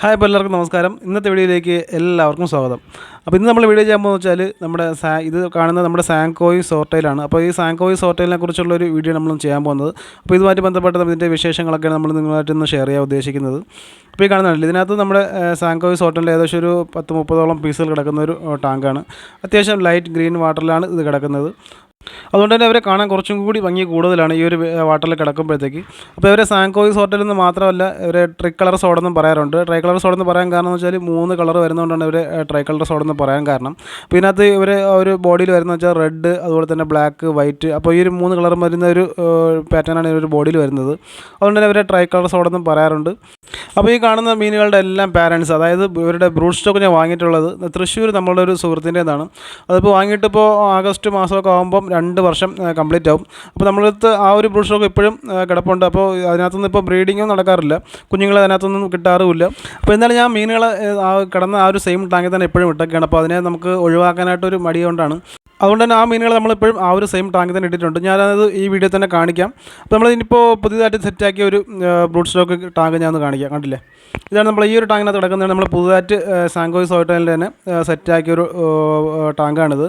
Hi അപ്പോൾ എല്ലാവർക്കും നമസ്കാരം. ഇന്നത്തെ വീഡിയോയിലേക്ക് എല്ലാവർക്കും സ്വാഗതം. അപ്പോൾ ഇന്ന് നമ്മൾ വീഡിയോ ചെയ്യാൻ പോകുന്നത് വെച്ചാൽ നമ്മുടെ ഇത് കാണുന്നത് നമ്മുടെ സാങ്കോയി സോർട്ടയിലാണ് അപ്പോൾ ഈ സാങ്കോയി സോർട്ടയിലിനെ കുറിച്ചുള്ള ഒരു വീഡിയോ നമ്മൾ ചെയ്യാൻ പോകുന്നത്. അപ്പോൾ ഇതുമായിട്ട് ബന്ധപ്പെട്ട ഇതിന്റെ വിശേഷങ്ങളൊക്കെയാണ് നമ്മൾ നിങ്ങളുമായിട്ട് ഇന്ന് ഷെയർ ചെയ്യാൻ ഉദ്ദേശിക്കുന്നത്. അപ്പോൾ ഈ കാണുന്നുണ്ടല്ലോ ഇതിനകത്ത് നമ്മുടെ സാങ്കോയി സോർട്ടലിൽ ഏകദേശം ഒരു പത്ത് മുപ്പതോളം പീസുകൾ കിടക്കുന്ന ഒരു ടാങ്കാണ്. അത്യാവശ്യം ലൈറ്റ് ഗ്രീൻ വാട്ടറിലാണ് ഇത് കിടക്കുന്നത്. അതുകൊണ്ട് തന്നെ അവരെ കാണാൻ കുറച്ചും കൂടി ഭംഗി കൂടുതലാണ് ഈ ഒരു വാട്ടറിൽ കിടക്കുമ്പോഴത്തേക്ക്. അപ്പോൾ ഇവരെ സാങ്കോയിസ് ഹോട്ടലിൽ നിന്ന് മാത്രമല്ല ഇവരെ ട്രൈ കളർ സോഡെന്നും പറയാറുണ്ട്. ട്രൈ കളർ സോഡെന്ന് പറയാൻ കാരണം എന്ന് വെച്ചാൽ മൂന്ന് കളർ വരുന്നതുകൊണ്ടാണ് ഇവരെ ട്രൈ കളർ സോഡെന്ന് പറയാൻ കാരണം. അപ്പോൾ ഇതിനകത്ത് ഇവർ ഒരു ബോഡിയിൽ വരുന്ന വെച്ചാൽ റെഡ് അതുപോലെ തന്നെ ബ്ലാക്ക് വൈറ്റ് അപ്പോൾ ഈ ഒരു മൂന്ന് കളർ വരുന്ന ഒരു പാറ്റേണാണ് ഇവർ ബോഡിയിൽ വരുന്നത്. അതുകൊണ്ട് തന്നെ ഇവരെ ട്രൈ കളർ സോഡെന്നും പറയാറുണ്ട്. അപ്പോൾ ഈ കാണുന്ന മീനുകളുടെ എല്ലാം പാരൻസ് അതായത് ഇവരുടെ ബ്രൂഡ് സ്റ്റോക്ക് ഞാൻ വാങ്ങിയിട്ടുള്ളത് തൃശ്ശൂർ നമ്മളുടെ ഒരു സുഹൃത്തിന്റെതാണ്. അതിപ്പോൾ വാങ്ങിയിട്ടിപ്പോൾ ആഗസ്റ്റ് മാസമൊക്കെ ആകുമ്പം രണ്ട് വർഷം കംപ്ലീറ്റ് ആവും. അപ്പോൾ നമ്മളടുത്ത് ആ ഒരു ബ്രൂഡ് സ്റ്റോക്ക് ഇപ്പോഴും കിടപ്പുണ്ട്. അപ്പോൾ അതിനകത്തുനിന്ന് ഇപ്പോൾ ബ്രീഡിങ്ങും നടക്കാറില്ല. കുഞ്ഞുങ്ങളെ അതിനകത്തൊന്നും കിട്ടാറുമില്ല. അപ്പോൾ എന്നാലും ഞാൻ മീനുകൾ ആ കിടന്ന ആ ഒരു സെയിം ടാങ്കിൽ തന്നെ എപ്പോഴും ഇട്ടൊക്കെയാണ്. അപ്പോൾ അതിനെ നമുക്ക് ഒഴിവാക്കാനായിട്ടൊരു മടി കൊണ്ടാണ്. അതുകൊണ്ട് തന്നെ ആ മീനുകൾ നമ്മളിപ്പോഴും ആ ഒരു സെയിം ടാങ്കിൽ തന്നെ ഇട്ടിട്ടുണ്ട്. ഞാനത് ഈ വീഡിയോ തന്നെ കാണിക്കാം. അപ്പോൾ നമ്മൾ ഇനിയിപ്പോൾ പുതിയതായിട്ട് സെറ്റാക്കിയ ഒരു ബ്രൂട്ട് സ്റ്റോക്ക് ടാങ്ക് ഞാൻ കാണിക്കാം. കണ്ടില്ലേ? ഇതാണ് നമ്മൾ ഈ ഒരു ടാങ്കിനകത്ത് കിടക്കുന്നത് നമ്മൾ പുതുതായിട്ട് സാങ്കോയിസ് ഹോട്ടലിൽ തന്നെ സെറ്റാക്കിയ ഒരു ടാങ്കാണിത്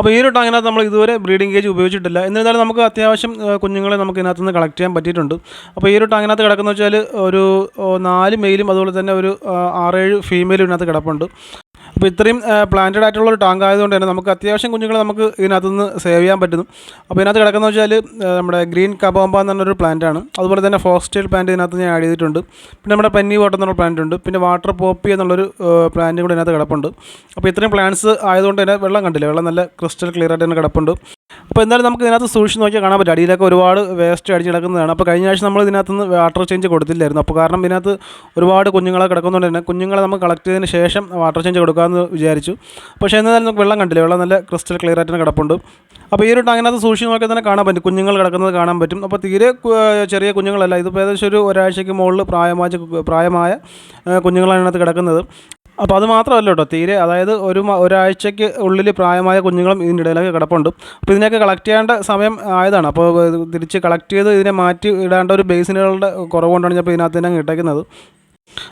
അപ്പോൾ ഈ ഒരു ടാങ്കിനകത്ത് നമ്മൾ ഇതുവരെ ബ്രീഡിംഗ് കേജ് ഉപയോഗിച്ചിട്ടില്ല. എന്നിരുന്നാലും നമുക്ക് അത്യാവശ്യം കുഞ്ഞുങ്ങളെ നമുക്ക് ഇതിനകത്ത് നിന്ന് കളക്ട് ചെയ്യാൻ പറ്റിയിട്ടുണ്ട്. അപ്പോൾ ഈ ഒരു ടാങ്കിനകത്ത് കിടക്കുന്ന വെച്ചാൽ ഒരു നാല് മെയിലും അതുപോലെ തന്നെ ഒരു ആറേഴ് ഫീമെയിലും ഇതിനകത്ത് കിടപ്പുണ്ട്. അപ്പോൾ ഇത്രയും പ്ലാന്റഡ് ആയിട്ടുള്ള ഒരു ടാങ്ക് ആയതുകൊണ്ട് തന്നെ നമുക്ക് അത്യാവശ്യം കുഞ്ഞുങ്ങളെ നമുക്ക് ഇതിനകത്ത് നിന്ന് സേവ് ചെയ്യാൻ പറ്റുന്നു. അപ്പോൾ ഇതിനകത്ത് കിടക്കുന്ന വെച്ചാൽ നമ്മുടെ ഗ്രീൻ കബോംബ എന്ന് പറഞ്ഞൊരു പ്ലാന്റ് ആണ്. അതുപോലെ തന്നെ ഫോക്സ്റ്റൈൽ പ്ലാന്റ് ഇതിനകത്ത് ഞാൻ ആഡ് ചെയ്തിട്ടുണ്ട്. പിന്നെ നമ്മുടെ പന്നി വാട്ടർ എന്നുള്ള പ്ലാന്റ് ഉണ്ട്. പിന്നെ വാട്ടർ പോപ്പി എന്നുള്ളൊരു പ്ലാന്റ് കൂടെ ഇതിനകത്ത് കിടപ്പുണ്ട്. അപ്പോൾ ഇത്രയും പ്ലാന്റ്സ് ആയതുകൊണ്ട് തന്നെ വെള്ളം കണ്ടില്ല? വെള്ളം നല്ല ക്രിസ്റ്റൽ ക്ലിയർ ആയിട്ട് തന്നെ കിടപ്പുണ്ട്. അപ്പോൾ എന്തായാലും നമുക്ക് ഇതിനകത്ത് സൂക്ഷിച്ച് നോക്കിയാൽ കാണാൻ പറ്റും. അടിയിലൊക്കെ ഒരുപാട് വേസ്റ്റ് അടിച്ച് കിടക്കുന്നതാണ്. അപ്പോൾ കഴിഞ്ഞ ആഴ്ച നമ്മൾ ഇതിനകത്ത് നിന്ന് വാട്ടർ ചേഞ്ച് കൊടുത്തില്ലായിരുന്നു. അപ്പോൾ കാരണം ഇതിനകത്ത് ഒരുപാട് കുഞ്ഞുങ്ങളെ കിടക്കുന്നതുകൊണ്ട് തന്നെ കുഞ്ഞുങ്ങളെ നമുക്ക് കളക്ട് ചെയ്തതിന് ശേഷം വാട്ടർ ചേഞ്ച് കൊടുക്കാമെന്ന് വിചാരിച്ചു. പക്ഷേ എന്നാലും നമുക്ക് വെള്ളം കണ്ടില്ല? വെള്ളം നല്ല ക്രിസ്റ്റൽ ക്ലിയർ ആയിട്ട് കിടപ്പുണ്ട്. അപ്പോൾ ഈ ഒരു ടാങ്ങിനകത്ത് സൂക്ഷിച്ച് നോക്കിയാൽ തന്നെ കാണാൻ പറ്റും. കുഞ്ഞുങ്ങൾ കിടക്കുന്നത് കാണാൻ പറ്റും. അപ്പോൾ തീരെ ചെറിയ കുഞ്ഞുങ്ങളല്ല. ഇതിപ്പോൾ ഏകദേശം ഒരു ഒരാഴ്ചയ്ക്ക് മുകളിൽ പ്രായമായ പ്രായമായ കുഞ്ഞുങ്ങളാണ് ഇതിനകത്ത് കിടക്കുന്നത്. അപ്പോൾ അത് മാത്രമല്ല കേട്ടോ തീരെ അതായത് ഒരു ഒരാഴ്ചയ്ക്ക് ഉള്ളിൽ പ്രായമായ കുഞ്ഞുങ്ങളും ഇതിന്റെ ഇടയിലൊക്കെ കിടപ്പുണ്ട്. അപ്പോൾ ഇതിനെയൊക്കെ കളക്ട് ചെയ്യേണ്ട സമയം ആയതാണ്. അപ്പോൾ തിരിച്ച് കളക്ട് ചെയ്ത് ഇതിനെ മാറ്റി ഇടേണ്ട ഒരു ബേസിനുകളുടെ കുറവുകൊണ്ടാണ് ഞാൻ ഇതിനകത്ത് തന്നെ ഇട്ടേക്കുന്നത്.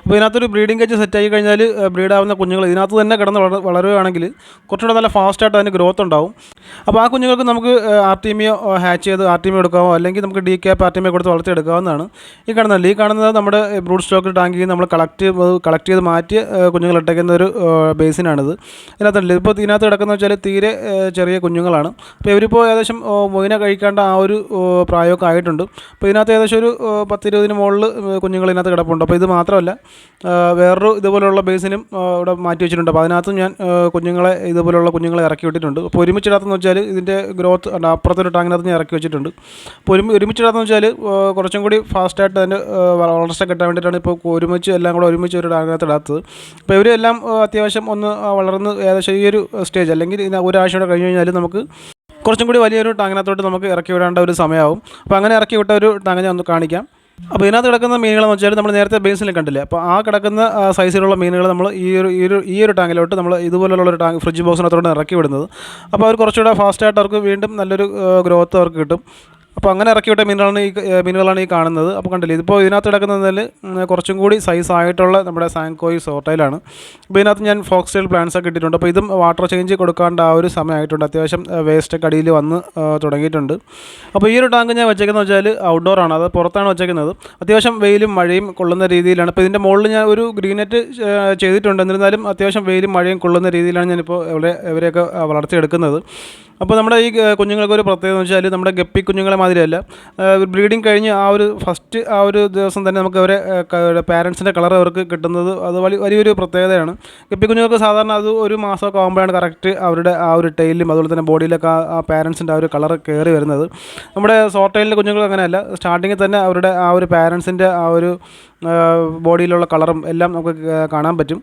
അപ്പോൾ ഇതിനകത്തൊരു ബ്രീഡിംഗ് കേജ് സെറ്റ് ആയി കഴിഞ്ഞാൽ ബ്രീഡ് ആവുന്ന കുഞ്ഞുങ്ങൾ ഇതിനകത്ത് തന്നെ കിടന്ന് വളർ വളരുകയാണെങ്കിൽ കുറച്ചുകൂടെ നല്ല ഫാസ്റ്റായിട്ട് അതിന് ഗ്രോത്ത് ഉണ്ടാവും. അപ്പോൾ ആ കുഞ്ഞുങ്ങൾക്ക് നമുക്ക് ആർട്ടിമിയോ ഹാച്ച് ചെയ്ത് ആർട്ടിമിയോ എടുക്കാമോ അല്ലെങ്കിൽ നമുക്ക് ഡി ക്യാപ്പ് ആർട്ടിമിയോ കൊടുത്ത് വളർത്തിയെടുക്കാവുന്നതാണ്. ഈ കാണുന്നത് ഈ കാണുന്നത് നമ്മുടെ ബ്രൂഡ് സ്റ്റോക്ക് ടാങ്കിൽ നമ്മൾ കളക്ട് കളക്ട് ചെയ്ത് മാറ്റി കുഞ്ഞുങ്ങൾ ഇട്ടേക്കുന്ന ഒരു ബേസിനാണിത് ഇതിനകത്തുണ്ട് ഇപ്പോൾ ഇതിനകത്ത് കിടക്കുന്ന വെച്ചാൽ തീരെ ചെറിയ കുഞ്ഞുങ്ങളാണ്. അപ്പോൾ ഇവരിപ്പോൾ ഏകദേശം മൊയിന കഴിക്കേണ്ട ആ ഒരു പ്രായമൊക്കെ ആയിട്ടുണ്ട്. അപ്പോൾ ഇതിനകത്ത് ഏകദേശം ഒരു പത്തിരുപതിന് മുകളിൽ കുഞ്ഞുങ്ങൾ ഇതിനകത്ത് കിടപ്പുണ്ട്. അപ്പോൾ ഇത് മാത്രമല്ല ആ, വേറൊരു ഇതുപോലുള്ള ബേസിനും ഇവിടെ മാറ്റി വെച്ചിട്ടുണ്ട്. അപ്പോൾ അതിനകത്തും ഞാൻ കുഞ്ഞുങ്ങളെ ഇതുപോലെയുള്ള കുഞ്ഞുങ്ങളെ ഇറക്കി വിട്ടിട്ടുണ്ട്. അപ്പോൾ ഒരുമിച്ചിടാത്തെന്ന് വെച്ചാൽ ഇതിന്റെ ഗ്രോത്ത് അപ്പുറത്തൊരു ടാങ്കിനകത്ത് ഞാൻ ഇറക്കി വെച്ചിട്ടുണ്ട്. അപ്പോൾ ഒരുമി ഒരുമിച്ചിടാത്തെന്ന് വെച്ചാൽ കുറച്ചും കൂടി ഫാസ്റ്റായിട്ട് അതിന്റെ വളർച്ച കിട്ടാൻ വേണ്ടിയിട്ടാണ് ഇപ്പോൾ ഒരുമിച്ച് എല്ലാം കൂടെ ഒരുമിച്ച് ഒരു ടാങ്കിനകത്ത് ഇടാത്തത്. അപ്പോൾ ഇവരെല്ലാം അത്യാവശ്യം ഒന്ന് വളർന്ന് ഏകദേശം ഈ ഒരു സ്റ്റേജ് അല്ലെങ്കിൽ ഒരാഴ്ച കൂടെ കഴിഞ്ഞ് കഴിഞ്ഞാൽ നമുക്ക് കുറച്ചും കൂടി വലിയൊരു ടാങ്കിനകത്തോട്ട് നമുക്ക് ഇറക്കി വിടേണ്ട ഒരു സമയമാവും. അപ്പോൾ അങ്ങനെ ഇറക്കി വിട്ട ഒരു ടാങ്ക് ഞാൻ ഒന്ന് കാണിക്കാം. അപ്പോൾ ഇതിനകത്ത് കിടക്കുന്ന മീനുകളെന്ന് വെച്ചാൽ നമ്മൾ നേരത്തെ ബേസിൽ കണ്ടില്ലേ? അപ്പോൾ ആ കിടക്കുന്ന സൈസിലുള്ള മീനുകൾ നമ്മൾ ഈ ഒരു ഈ ഒരു ഈ ഒരു ടാങ്കിലോട്ട് നമ്മൾ ഇതുപോലുള്ള ഒരു ടാങ്ക് ഫ്രിഡ്ജ് ബോക്സിനകത്തോട്ട് ഇറക്കി വിടുന്നത്. അപ്പോൾ അവർ കുറച്ചുകൂടെ ഫാസ്റ്റായിട്ട് അവർക്ക് വീണ്ടും നല്ലൊരു ഗ്രോത്ത് അവർക്ക് കിട്ടും. അപ്പോൾ അങ്ങനെ ഇറക്കി വിട്ട മീനുകളാണ് ഈ മീനുകളാണ് ഈ കാണുന്നത്. അപ്പോൾ കണ്ടില്ലേ ഇതിപ്പോൾ ഇതിനകത്ത് കിടക്കുന്നതിൽ കുറച്ചും കൂടി സൈസ് ആയിട്ടുള്ള നമ്മുടെ സാങ്കോയി സോട്ടയിലാണ് അപ്പോൾ ഇതിനകത്ത് ഞാൻ ഫോക്സ് സ്റ്റൈൽ പ്ലാന്റ്സ് ഒക്കെ ഇട്ടിട്ടുണ്ട്. അപ്പോൾ ഇതും വാട്ടർ ചേഞ്ച് കൊടുക്കാണ്ട് ആ ഒരു സമയമായിട്ടുണ്ട്. അത്യാവശ്യം വേസ്റ്റ് ഒക്കെ അടിയിൽ വന്ന് തുടങ്ങിയിട്ടുണ്ട്. അപ്പോൾ ഈ ഒരു ടാങ്ക് ഞാൻ വെച്ചേക്കുന്നത് വെച്ചാൽ ഔട്ട്ഡോർ ആണ്. അത് പുറത്താണ് വെച്ചേക്കുന്നത്. അത്യാവശ്യം വെയിലും മഴയും കൊള്ളുന്ന രീതിയിലാണ്. അപ്പോൾ ഇതിന്റെ മുകളിൽ ഞാൻ ഒരു ഗ്രീനെറ്റ് ചെയ്തിട്ടുണ്ട്. എന്നിരുന്നാലും അത്യാവശ്യം വെയിലും മഴയും കൊള്ളുന്ന രീതിയിലാണ് ഞാനിപ്പോൾ ഇവിടെ ഇവരെയൊക്കെ വളർത്തിയെടുക്കുന്നത്. അപ്പോൾ നമ്മുടെ ഈ കുഞ്ഞുങ്ങൾക്ക് ഒരു പ്രത്യേകത എന്ന് വെച്ചാൽ നമ്മുടെ ഗപ്പി കുഞ്ഞുങ്ങളെ മാതിരിയല്ല. ബ്രീഡിങ് കഴിഞ്ഞ് ആ ഒരു ഫസ്റ്റ് ആ ഒരു ദിവസം തന്നെ നമുക്ക് അവരെ പാരൻസിന്റെ കളർ അവർക്ക് കിട്ടുന്നത് അത് വലിയ വലിയൊരു പ്രത്യേകതയാണ്. ഗപ്പി കുഞ്ഞുങ്ങൾക്ക് സാധാരണ അത് ഒരു മാസമൊക്കെ ആകുമ്പോഴാണ് കറക്റ്റ് അവരുടെ ആ ഒരു ടൈലിലും അതുപോലെ തന്നെ ബോഡിയിലൊക്കെ ആ- പാരൻസിന്റെ ആ ഒരു കളർ കയറി വരുന്നത്. നമ്മുടെ സോട്ടൈലിലെ കുഞ്ഞുങ്ങൾ അങ്ങനെയല്ല. സ്റ്റാർട്ടിങ്ങിൽ തന്നെ അവരുടെ ആ ഒരു പാരൻസിന്റെ ആ ഒരു ബോഡിയിലുള്ള കളറും എല്ലാം നമുക്ക് കാണാൻ പറ്റും.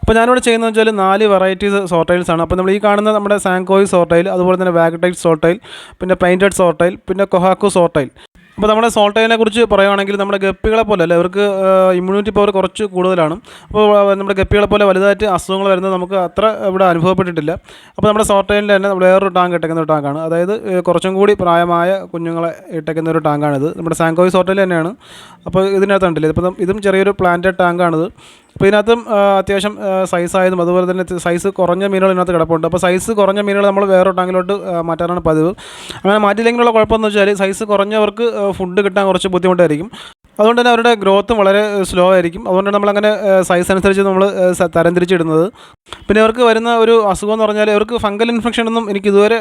അപ്പോൾ ഞാനിവിടെ ചെയ്യുന്നത് വെച്ചാൽ നാല് വെറൈറ്റീസ് സോർട്ടൈൽസ് ആണ്. അപ്പോൾ നമ്മൾ ഈ കാണുന്ന നമ്മുടെ സാങ്കോയ് സോർട്ടൈൽ അതുപോലെ തന്നെ വാഗ്ടൈറ്റ് സോർട്ടൈൽ പിന്നെ പെയിന്റഡ് സോർട്ടൈൽ പിന്നെ കൊഹാക്കു സോർട്ടൈൽ അപ്പോൾ നമ്മുടെ സോൾട്ടൈലിനെ കുറിച്ച് പറയുകയാണെങ്കിൽ നമ്മുടെ ഗപ്പികളെ പോലെ അല്ലേ? ഇവർക്ക് ഇമ്മ്യൂണിറ്റി പവർ കുറച്ച് കൂടുതലാണ്. അപ്പോൾ നമ്മുടെ ഗപ്പികളെ പോലെ വലുതായിട്ട് അസുഖങ്ങൾ വരുന്നത് നമുക്ക് അത്ര ഇവിടെ അനുഭവപ്പെട്ടിട്ടില്ല. അപ്പോൾ നമ്മുടെ സോൾട്ടൈലിന്റെ തന്നെ വേറൊരു ടാങ്ക് ഇട്ടേക്കുന്ന ഒരു ടാങ്കാണ്. അതായത് കുറച്ചും കൂടി പ്രായമായ കുഞ്ഞുങ്ങളെ ഇട്ടേക്കുന്ന ഒരു ടാങ്കാണിത്. നമ്മുടെ സാങ്കോയ് സോർട്ടൈൽ തന്നെയാണ്. അപ്പോൾ ഇതിനകത്ത് ഉണ്ടല്ലേ ഇപ്പം ഇതും ചെറിയൊരു പ്ലാന്റഡ് ടാങ്കാണിത്. അപ്പോൾ ഇതിനകത്തും അത്യാവശ്യം സൈസ് ആയതും അതുപോലെ തന്നെ സൈസ് കുറഞ്ഞ മീനുകൾ ഇതിനകത്ത് കിടപ്പുണ്ട്. അപ്പോൾ സൈസ് കുറഞ്ഞ മീനുകൾ നമ്മൾ വേറെ ടാങ്കിലോട്ട് മാറ്റാനാണ് പതിവ്. അങ്ങനെ മാറ്റിയില്ലെങ്കിലുള്ള കുഴപ്പമെന്ന് വെച്ചാൽ സൈസ് കുറഞ്ഞവർക്ക് ഫുഡ് കിട്ടാൻ കുറച്ച് ബുദ്ധിമുട്ടായിരിക്കും. അതുകൊണ്ട് തന്നെ അവരുടെ ഗ്രോത്ത് വളരെ സ്ലോ ആയിരിക്കും. അതുകൊണ്ട് അതുകൊണ്ടാണ് നമ്മളങ്ങനെ സൈസ് അനുസരിച്ച് നമ്മൾ തരംതിരിച്ചിടുന്നത്. പിന്നെ ഇവർക്ക് വരുന്ന ഒരു അസുഖം എന്ന് പറഞ്ഞാൽ അവർക്ക് ഫംഗൽ ഇൻഫെക്ഷൻ ഒന്നും എനിക്ക് ഇതുവരെ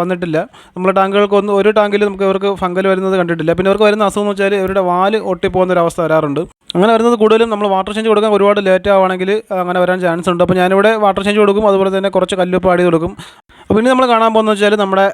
വന്നിട്ടില്ല. നമ്മുടെ ടാങ്കുകൾക്കൊന്നും ഒരു ടാങ്കിൽ നമുക്ക് അവർക്ക് ഫംഗൽ വരുന്നത് കണ്ടിട്ടില്ല. പിന്നെ ഇവർക്ക് വരുന്ന അസുഖം എന്ന് വെച്ചാൽ ഇവരുടെ വാൽ ഒട്ടിപ്പോകുന്ന ഒരു അവസ്ഥ വരാറുണ്ട്. അങ്ങനെ വരുന്നത് കൂടുതലും നമ്മൾ വാട്ടർ ചേഞ്ച് കൊടുക്കാൻ ഒരുപാട് ലേറ്റ് ആവുകയാണെങ്കിൽ അങ്ങനെ വരാൻ ചാൻസ് ഉണ്ട്. അപ്പോൾ ഞാനിവിടെ വാട്ടർ ചേഞ്ച് കൊടുക്കും. അതുപോലെ തന്നെ കുറച്ച് കല്ലുപ്പ് ആഡ് കൊടുക്കും. അപ്പോൾ ഇനി നമ്മൾ കാണാൻ പോകുന്നത് വെച്ചാൽ നമ്മുടെ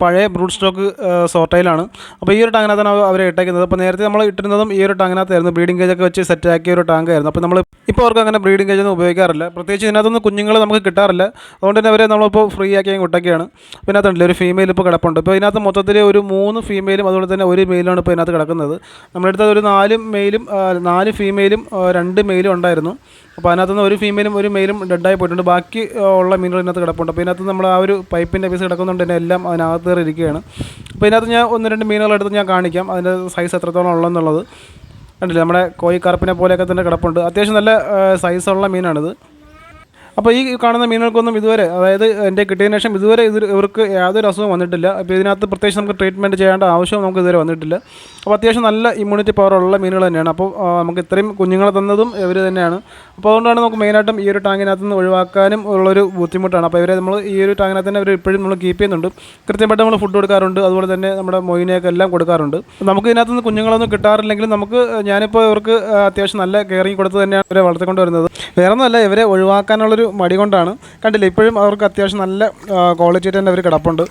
പഴയ ബ്രൂഡ് സ്റ്റോക്ക് സോർട്ടയിലാണ് അപ്പോൾ ഈ ഒരു ടാങ്കിനകത്താണ് അവരെ ഇട്ടേക്കുന്നത്. അപ്പോൾ നേരത്തെ നമ്മൾ ഇട്ടിരുന്നതും ഈ ഒരു ടാങ്കിനകത്തായിരുന്നു. ബ്രീഡിംഗ് കേജൊക്കെ വെച്ച് സെറ്റ് ആക്കിയ ഒരു ടാങ്ക് ആയിരുന്നു അപ്പോൾ നമ്മൾ ഇപ്പോൾ അവർക്ക് അങ്ങനെ ബ്രീഡിംഗ് കേജ് ഒന്നും ഉപയോഗിക്കാറില്ല. പ്രത്യേകിച്ച് ഇതിനകത്തൊന്നും കുഞ്ഞുങ്ങൾ നമുക്ക് കിട്ടാറില്ല. അതുകൊണ്ട് തന്നെ അവരെ നമ്മളിപ്പോൾ ഫ്രീ ആക്കി വിട്ടൊക്കെയാണ്. പിന്നെ അതിനകത്തുണ്ടല്ലോ ഒരു ഫീമെയിൽ ഇപ്പോൾ കിടപ്പുണ്ട്. ഇപ്പോൾ ഇതിനകത്ത് മൊത്തത്തിൽ ഒരു മൂന്ന് ഫീമെയിലും അതുപോലെ തന്നെ ഒരു മെയിലാണ് ഇപ്പോൾ ഇതിനകത്ത് കിടക്കുന്നത്. നമ്മുടെ അടുത്ത് ഒരു നാല് മെയിലും നാല് ഫീമെയിലും രണ്ട് മെയിലും ഉണ്ടായിരുന്നു. അപ്പോൾ അതിനകത്തുനിന്ന് ഒരു ഫീമെയിലും ഒരു മെയിലും ഡെഡായി പോയിട്ടുണ്ട്. ബാക്കി ഉള്ള മീനുകൾ ഇതിനകത്ത് കിടപ്പുണ്ട്. അപ്പോൾ ഇതിനകത്ത് നമ്മൾ ആ ഒരു പൈപ്പിന്റെ പീസ് കിടക്കുന്നുണ്ട്. തന്നെ എല്ലാം അതിനകത്ത് കയറി ഇരിക്കുകയാണ്. അപ്പോൾ ഇതിനകത്ത് ഞാൻ ഒന്ന് രണ്ട് മീനുകളെടുത്ത് ഞാൻ കാണിക്കാം. അതിന്റെ സൈസ് എത്രത്തോളം ഉള്ളതെന്നുള്ളത് കണ്ടില്ലേ? നമ്മുടെ കോഴിക്കറുപ്പിനെ പോലെയൊക്കെ തന്നെ കിടപ്പുണ്ട്. അത്യാവശ്യം നല്ല സൈസുള്ള മീനാണിത്. അപ്പോൾ ഈ കാണുന്ന മീനുകൾക്കൊന്നും ഇതുവരെ അതായത് എന്റെ കിട്ടിയതിന് ശേഷം ഇതുവരെ ഇത് ഇവർക്ക് യാതൊരു അസുഖം വന്നിട്ടില്ല. അപ്പോൾ ഇതിനകത്ത് പ്രത്യേകിച്ച് നമുക്ക് ട്രീറ്റ്മെന്റ് ചെയ്യേണ്ട ആവശ്യം നമുക്ക് ഇതുവരെ വന്നിട്ടില്ല. അപ്പോൾ അത്യാവശ്യം നല്ല ഇമ്മ്യൂണിറ്റി പവർ ഉള്ള മീനുകൾ തന്നെയാണ്. അപ്പോൾ നമുക്ക് ഇത്രയും കുഞ്ഞുങ്ങളെ തന്നതും ഇവർ തന്നെയാണ്. അപ്പോൾ അതുകൊണ്ടാണ് നമുക്ക് മെയിനായിട്ടും ഈ ഒരു ടാങ്കിനകത്ത് നിന്ന് ഒഴിവാക്കാനും ഉള്ളൊരു ബുദ്ധിമുട്ടാണ്. അപ്പോൾ ഇവരെ നമ്മൾ ഈ ഒരു ടാങ്കിനകത്ത് തന്നെ അവർ ഇപ്പോഴും നമ്മൾ കീപ്പ് ചെയ്യുന്നുണ്ട്. കൃത്യമായിട്ട് നമ്മൾ ഫുഡ് കൊടുക്കാറുണ്ട്. അതുപോലെ തന്നെ നമ്മുടെ മൊയിനെയൊക്കെ എല്ലാം കൊടുക്കാറുണ്ട്. നമുക്ക് ഇതിനകത്ത് നിന്ന് കുഞ്ഞുങ്ങളൊന്നും കിട്ടാറില്ലെങ്കിലും നമുക്ക് ഞാനിപ്പോൾ ഇവർക്ക് അത്യാവശ്യം നല്ല കെയറിങ് കൊടുത്ത് തന്നെയാണ് ഇവരെ വളർത്തിക്കൊണ്ട് വരുന്നത്. വേറെ ഒന്നുമല്ല ഇവരെ ഒഴിവാക്കാനുള്ളൊരു മടി കൊണ്ടാണ്. കണ്ടില്ല ഇപ്പോഴും അവർക്ക് അത്യാവശ്യം നല്ല ക്വാളിറ്റി തന്നെ അവർ കിടപ്പുണ്ട്.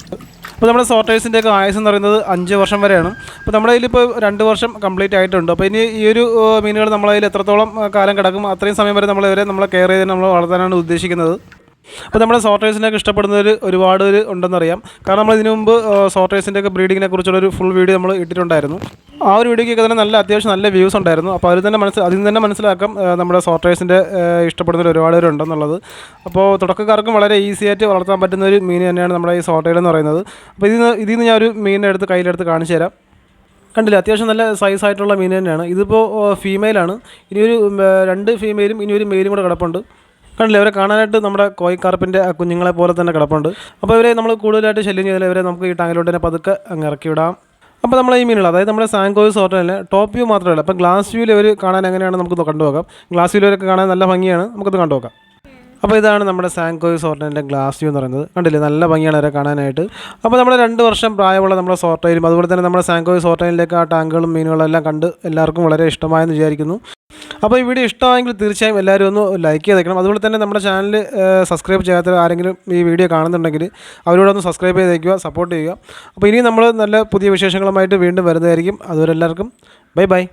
അപ്പോൾ നമ്മുടെ സോർട്ടേഴ്സിന്റെ ഒക്കെ ആയുസ് എന്ന് പറയുന്നത് അഞ്ച് വർഷം വരെയാണ്. അപ്പോൾ നമ്മുടെ കയ്യിലിപ്പോൾ രണ്ട് വർഷം കംപ്ലീറ്റ് ആയിട്ടുണ്ട്. അപ്പോൾ ഇനി ഈ ഒരു മീനുകൾ നമ്മളതിൽ എത്രത്തോളം കാലം കിടക്കും അത്രയും സമയം വരെ നമ്മൾ ഇവരെ നമ്മളെ കെയർ ചെയ്ത് നമ്മൾ വളർത്താനാണ് ഉദ്ദേശിക്കുന്നത്. അപ്പോൾ നമ്മുടെ സോർട്ടേഴ്സിനൊക്കെ ഇഷ്ടപ്പെടുന്നവർ ഒരുപാട് പേര് ഉണ്ടെന്നറിയാം. കാരണം നമ്മൾ ഇതിനു മുമ്പ് സോർട്ടേഴ്സിന്റെ ഒക്കെ ബ്രീഡിങ്ങിനെ കുറിച്ചുള്ള ഒരു ഫുൾ വീഡിയോ നമ്മൾ ഇട്ടിട്ടുണ്ടായിരുന്നു. ആ ഒരു വീഡിയോയ്ക്കൊക്കെ തന്നെ നല്ല അത്യാവശ്യം നല്ല വ്യൂസ് ഉണ്ടായിരുന്നു. അപ്പോൾ അതിൽ തന്നെ മനസ്സിൽ അതിൽ തന്നെ മനസ്സിലാക്കാം നമ്മുടെ സോർട്ടേഴ്സിന്റെ ഇഷ്ടപ്പെടുന്ന ഒരുപാട് പേരുണ്ടെന്നുള്ളത് അപ്പോൾ തുടക്കക്കാർക്കും വളരെ ഈസി ആയിട്ട് വളർത്താൻ പറ്റുന്ന ഒരു മീൻ തന്നെയാണ് നമ്മുടെ ഈ സോർട്ടേൽ എന്ന് പറയുന്നത്. അപ്പോൾ ഇതിൽ നിന്ന് ഇതിൽ നിന്ന് ഞാൻ ഒരു മീനിനെ എടുത്ത് കയ്യിലെടുത്ത് കാണിച്ചു തരാം. കണ്ടില്ല അത്യാവശ്യം നല്ല സൈസ് ആയിട്ടുള്ള മീൻ തന്നെയാണ്. ഇതിപ്പോൾ ഫീമെയിലാണ് ഇനിയൊരു രണ്ട് ഫീമെയിലും ഇനിയൊരു മെയിലും കൂടെ കിടപ്പുണ്ട്. കണ്ടില്ലേ അവരെ കാണാനായിട്ട് നമ്മുടെ കോയിക്കാർപ്പിന്റെ കുഞ്ഞുങ്ങളെ പോലെ തന്നെ കിടപ്പുണ്ട്. അപ്പോൾ ഇവരെ നമ്മൾ കൂടുതലായിട്ട് ശല്യം ചെയ്താൽ ഇവരെ നമുക്ക് ഈ ടാങ്കിലോട്ട് തന്നെ പതുക്കെ അങ്ങ് ഇറക്കി വിടാം. അപ്പോൾ നമ്മൾ ഈ മീനുകൾ അതായത് നമ്മുടെ സാങ്കോയ്സ് ഹോട്ടലിൽ ടോപ്പ് വ്യൂ മാത്രമല്ല അപ്പോൾ ഗ്ലാസ് വ്യൂവിൽ ഇവർ കാണാൻ എങ്ങനെയാണ് നമുക്ക് കണ്ടുപോകാം ഗ്ലാസ് വ്യൂവിലൊക്കെ കാണാൻ നല്ല ഭംഗിയാണ് നമുക്കത് കണ്ടുപോകാം അപ്പോൾ ഇതാണ് നമ്മുടെ സാങ്കോയ് സോർട്ടൈന്റെ ഗ്ലാസ് വ്യൂ എന്ന് പറയുന്നത്. കണ്ടില്ലേ നല്ല ഭംഗിയാണ് അവരെ കാണാനായിട്ട്. അപ്പോൾ നമ്മുടെ രണ്ട് വർഷം പ്രായമുള്ള നമ്മുടെ സോർട്ടയിലും അതുപോലെ തന്നെ നമ്മുടെ സാങ്കോയ് സോർട്ടയിലേക്ക് ആ ടാങ്കുകളും മീനുകളും എല്ലാം കണ്ട് എല്ലാവർക്കും വളരെ ഇഷ്ടമായെന്ന് വിചാരിക്കുന്നു. അപ്പോൾ ഈ വീഡിയോ ഇഷ്ടമായെങ്കിൽ തീർച്ചയായും എല്ലാവരും ഒന്ന് ലൈക്ക് ചെയ്തേക്കണം. അതുപോലെ തന്നെ നമ്മുടെ ചാനൽ സബ്സ്ക്രൈബ് ചെയ്യാത്ത ആരെങ്കിലും ഈ വീഡിയോ കാണുന്നുണ്ടെങ്കിൽ അവരോടൊന്ന് സബ്സ്ക്രൈബ് ചെയ്തേക്കുക സപ്പോർട്ട് ചെയ്യുക. അപ്പോൾ ഇനി നമ്മൾ നല്ല പുതിയ വിശേഷങ്ങളുമായിട്ട് വീണ്ടും വരുന്നതായിരിക്കും. അതുവരെ എല്ലാവർക്കും ബൈ ബൈ